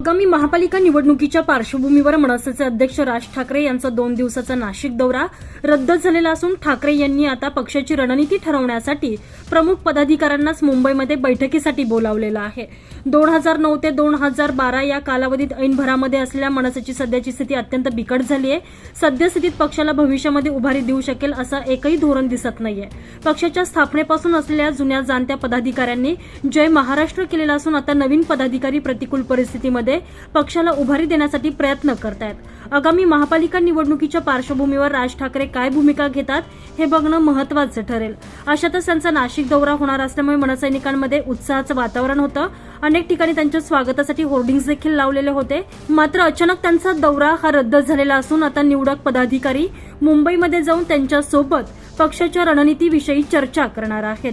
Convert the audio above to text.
आगामी महापालिका निवडणुकीच्या पार्श्वभूमीवर मनसेचे अध्यक्ष राज ठाकरे यांचा दोन दिवसाचा नाशिक दौरा रद्द झालेला असून ठाकरे यांनी आता पक्षाची रणनीती ठरवण्यासाठी प्रमुख पदाधिकाऱ्यांनाच मुंबईमध्ये बैठकीसाठी बोलावलेलं आहे. दोन हजार नऊ ते दोन हजार बारा या कालावधीत ऐनभरामध्ये असलेल्या मनसेची सध्याची स्थिती अत्यंत बिकट झाली आहे. सद्यस्थितीत पक्षाला भविष्यामध्ये उभारी देऊ शकेल असं एकही धोरण दिसत नाहीये. पक्षाच्या स्थापनेपासून असलेल्या जुन्या जाणत्या पदाधिकाऱ्यांनी जय महाराष्ट्र केलेला असून आता नवीन पदाधिकारी प्रतिकूल परिस्थितीमध्ये पक्षाला उभारी देण्यासाठी प्रयत्न करतायत. आगामी महापालिका निवडणुकीच्या पार्श्वभूमीवर राज ठाकरे काय भूमिका घेतात हे बघणं महत्वाचं ठरेल. अशातच त्यांचा नाशिक दौरा होणार असल्यामुळे मनसैनिकांमध्ये उत्साहाचं वातावरण होतं. अनेक ठिकाणी त्यांच्या स्वागतासाठी होर्डिंग्स देखील लावलेले होते. मात्र अचानक त्यांचा दौरा हा रद्द झालेला असून आता निवडक पदाधिकारी मुंबईमध्ये जाऊन त्यांच्यासोबत पक्षाच्या रणनीतीविषयी चर्चा करणार आहेत.